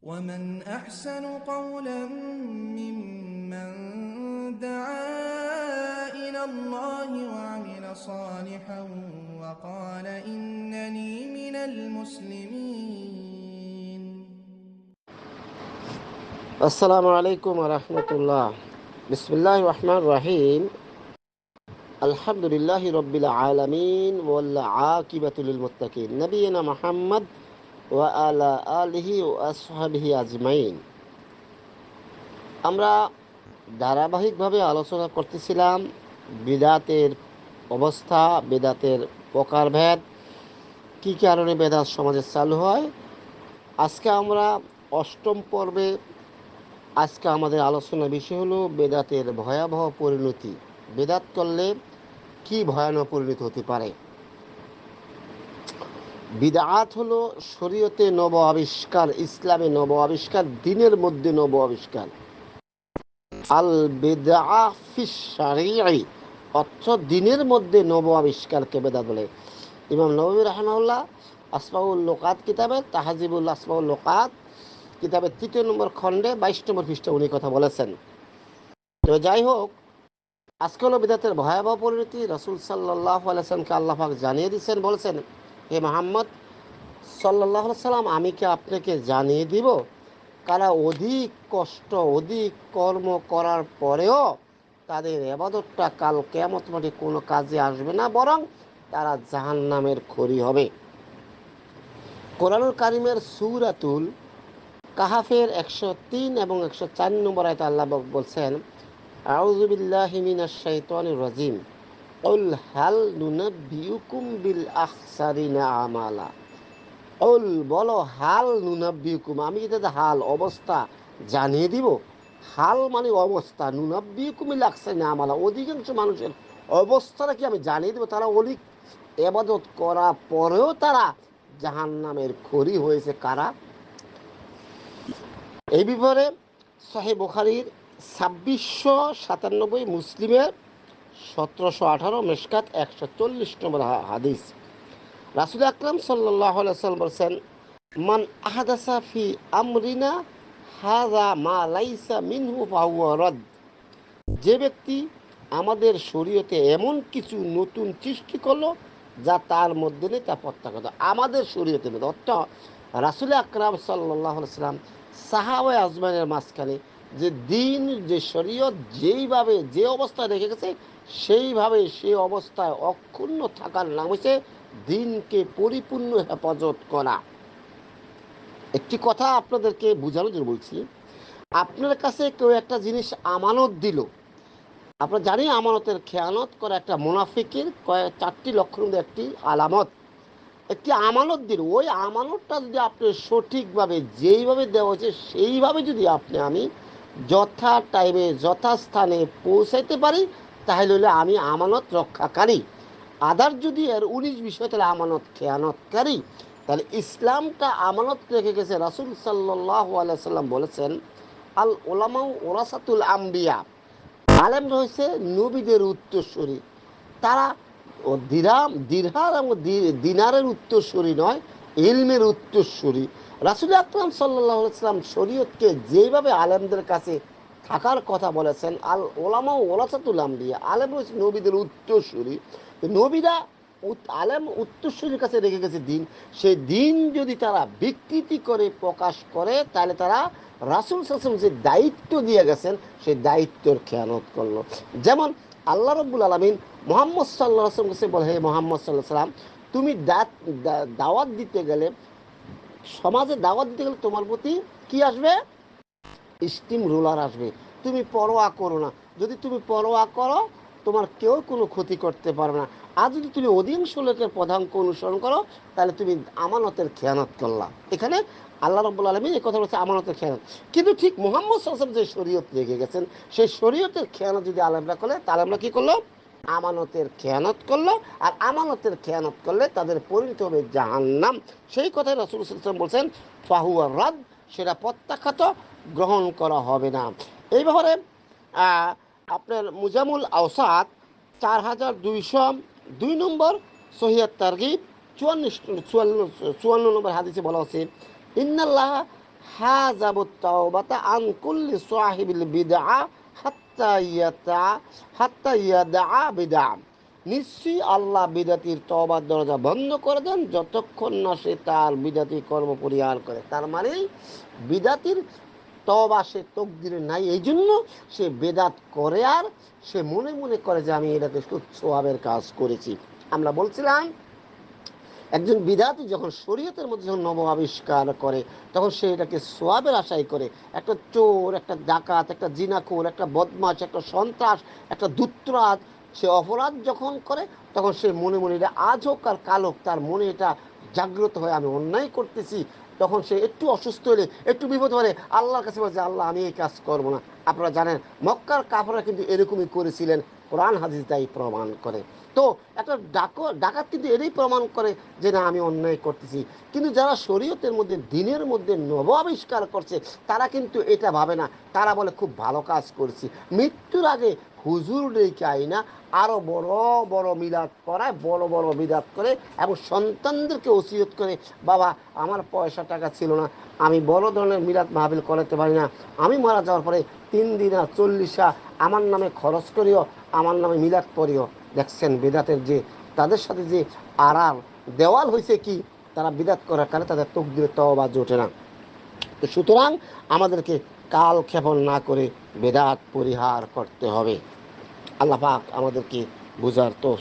ومن أحسن قولا ممن دعا إلى الله وعمل صالحا وقال إنني من المسلمين. السلام عليكم ورحمة الله. بسم الله الرحمن الرحيم. الحمد لله رب العالمين والعاقبة للمتقين. نبينا محمد আমরা ধারাবাহিকভাবে আলোচনা করতেছিলাম বিদাতের অবস্থা, বেদাতের প্রকারভেদ, কী কারণে বেদাত সমাজে চালু হয়। আজকে আমরা অষ্টম পর্বে আজকে আমাদের আলোচনা বিষয় হলো বেদাতের ভয়াবহ পরিণতি। বেদাত করলে কি ভয়ানক পরিণতি হতে পারে? বিদাত হলো শরীয়তে নব আবিষ্কার, ইসলামে নব আবিষ্কার, দিনের মধ্যে নব আবিষ্কার। আল অর্থ দিনের মধ্যে নব আবিষ্কারকে বেদা বলে। ইমাম নবী রহমাউল্লাহ আসমাউল লোকাত কিতাবে, তাহাজিবুল আসমাউল লোকাত কিতাবের তৃতীয় নম্বর খণ্ডে বাইশ নম্বর পৃষ্ঠা উনি কথা বলেছেন। তো যাই হোক, আজকে হলো বিদাতের ভয়াবহ পরিণতি। রসুল সাল্লাহ আলাইসলামকে আল্লাহাক জানিয়ে দিচ্ছেন বলছেন হে মোহাম্মদ সাল্লাহ সাল্লাম, আমি কি আপনাকে জানিয়ে দিব কারা অধিক কষ্ট, অধিক কর্ম করার পরেও তাদের এবাদতটা কাল কেমত মাঠে কোনো কাজে আসবে না, বরং তারা জাহান নামের খড়ি হবে। কোরআনুল কারিমের সুরাতুল কাহাফের একশো তিন এবং একশো চার নম্বর আয়তা আল্লাহ বলছেন আউজুবিল্লাহ মিনাশ শাইতানির রাজিম। হাল নুনাব্বিউকুম বিল আখসারিনা আমালা উল বলো হাল নুনাব্বিউকুম আমি কি হাল অবস্থা জানিয়ে দিব, হাল মানে অবস্থা বিল আখসারিনা আমালা। অধিকাংশ মানুষের অবস্থাটা কি আমি জানিয়ে দেবো? তারা অনেক এবাদত করার পরেও তারা জাহান্নামের খড়ি হয়েছে কারা? এই ব্যাপারে শাহে বুখারির ছাব্বিশশো সাতানব্বই মুসলিমের সতেরোশো আঠারো মেশকাত একশো চল্লিশ নম্বর হাদিস। রাসুল আকরাম সাল্লাহ সাল্লাম বলছেন, মান আহাদাসা ফি আমরিনা হাজা মা লাইসা মিনহু রদ। যে ব্যক্তি আমাদের শরীয়তে এমন কিছু নতুন সৃষ্টি করল, যা তার মধ্যে নেই, তা প্রত্যাগত আমাদের শরীয়তে নেই। অর্থ, রাসুল আকরাম সাল্লাহ সাল্লাম সাহাবাই আজমানের মাঝখানে যে দিন, যে শরীয়ত, যেইভাবে যে অবস্থায় রেখে গেছে সেইভাবে সে অবস্থায় অক্ষুণ্ণ থাকার নাম হচ্ছে দিনকে পরিপূর্ণ হেফাজত করা। একটি কথা আপনাদেরকে বোঝানোর জন্য বলছি। আপনার কাছে কেউ একটা জিনিস আমানত দিল। আপনারা জানি আমানতের খেয়ানত করা একটা মুনাফিকের কয়েক চারটি লক্ষণ একটি আলামত। একটি আমানত দিল। ওই আমানতটা যদি আপনি সঠিকভাবে যেইভাবে দেওয়া হয়েছে সেইভাবে যদি আপনি আমি যথা টাইমে যথাস্থানে পৌঁছাইতে পারি তাহলে হলে আমি আমানত রক্ষাকারী। আদার যদি এর উনিশ বিষয়, তাহলে আমানত খেয়ানতকারী। তাহলে ইসলামটা আমানত রেখে গেছে রাসুল সাল্লাহ আলাইসাল্লাম বলেছেন, আল ওলামাউ ওরাসাতুল আম্বিয়া। আলেম রয়েছে নবীদের উত্তরস্বরী তারা দিরাম দিরহার এবং দিনারের উত্তরস্বরী নয়, ইলমের উত্তরস্বরী রাসুল আকরাম সাল্লাহ সাল্লাম শরীয়তকে যেভাবে আলেমদের কাছে থাকার কথা বলেছেন আল ওলামা ওলাসাতুল আম্বিয়া আলেম রয়েছে নবীদের উত্তরস্বরী নবীরা আলেম উত্তরস্বরীর কাছে রেখে গেছে দিন। সেই দিন যদি তারা বিকৃতি করে, প্রকাশ করে, তাহলে তারা রাসুল সাসম যে দায়িত্ব দিয়ে গেছেন, সেই দায়িত্বর খেয়ানত করল। যেমন আল্লাহ রব্বুল আলমিন মোহাম্মদ সাল্লাহ আসলাম কাছে বলে, হে মোহাম্মদ সাল্লাহ সাল্লাম তুমি দাওয়াত দিতে গেলে, সমাজে দাওয়াত দিতে গেলে তোমার প্রতি কি আসবে? স্টিম রোলার আসবে। তুমি পরোয়া করো না। যদি তুমি পরোয়া করো, তোমার কেউ কোনো ক্ষতি করতে পারবে না। আর যদি তুমি অধিকাংশ লোকের প্রধানকে অনুসরণ করো, তাহলে তুমি আমানতের খেয়ানত করলা। এখানে আল্লাহ রব্বুল আলমী এই কথা বলছে, আমানতের খেয়ানত। কিন্তু ঠিক মোহাম্মদ সাসম যে শরীয়ত রেখে গেছেন, সেই শরীয়তের খেয়ানত যদি আলমরা করলে, তাহলে আমরা কী করল? আমানতের খেয়ানত করল। আর আমানতের খেয়ানত করলে তাদের পরিণত হবে জাহান্নাম। সেই কথাই রসুল বলছেন, ফাহুয়া রাদ সেটা প্রত্যাখ্যাত। গ্রহণ করা হবে না। এই ব্যাপারে আপনার মুজামুল আওসাদ চার হাজার দুইশো দুই নম্বর সহিয়াত তারগিব চুয়ান্ন চুয়ান্ন চুয়ান্ন নম্বর হাদিসে বলা হচ্ছে, ইন্নাল্লাহ হাজাবু তাওবাতা আন কুল্লি সাহিবিল বিদআ হাত্তা ইয়াতা, হাত্তা ইয়াদা বিদআ। নিশ্চয়ই আল্লাহ বিদাতির তওবার দরজা বন্ধ করে দেন, যতক্ষণ না সে তার বিদাতি কর্ম পরিহার করে। তার মানে বিদাতির তবা সে তকদিরে নাই এই জন্য সে বেদাত করে আর সে মনে মনে করে যে আমি এটাকে সুচ্ছভাবের কাজ করেছি। আমরা বলছিলাম, একজন বিদাতি যখন শরীয়তের মধ্যে যখন নব আবিষ্কার করে, তখন সে এটাকে সোয়াবের আশাই করে। একটা চোর, একটা ডাকাত, একটা জিনাকুর একটা বদমাস একটা সন্ত্রাস, একটা দুত্রাজ সে অপরাধ যখন করে, তখন সে মনে মনে এটা আজ হোক আর কাল হোক তার মনে এটা জাগ্রত হয়ে আমি অন্যায় করতেছি তখন সে একটু অসুস্থ হলে, একটু বিপদ হলে আল্লাহর কাছে বলছে আল্লাহ, আমি এই কাজ করব না। আপনারা জানেন, মক্কার কাপড়রা কিন্তু এরকমই করেছিলেন। কোরআন হাদিস তাই প্রমাণ করে। তো একটা ডাকো, ডাকাত কিন্তু এটাই প্রমাণ করে যে, না, আমি অন্যায় করতেছি। কিন্তু যারা শরীয়তের মধ্যে, দিনের মধ্যে নব আবিষ্কার করছে, তারা কিন্তু এটা ভাবে না। তারা বলে, খুব ভালো কাজ করছি। মৃত্যুর আগে হুজুর ডেকে আইনা আরও বড় বড় মিলাদ করায়, বড় বড় মিলাদ করে এবং সন্তানদেরকে ওসিয়ত করে, বাবা, আমার পয়সা টাকা ছিল না, আমি বড় ধরনের মিলাদ মাহবিল করাতে পারি না। আমি মারা যাওয়ার পরে তিন দিন আর চল্লিশা আমার নামে খরচ করিও, আমার নামে মিলাদ পড়িও। দেখছেন বেদাতের যে, তাদের সাথে যে আড়াল, দেওয়াল হয়েছে কি? তারা বিদাত করার কারণে তাদের তকদিরে তওবা জোটে না। তো সুতরাং আমাদেরকে কাল ক্ষেপণ না করে বেদাত পরিহার করতে হবে। আল্লাহ পাক আমাদেরকে বোঝার তো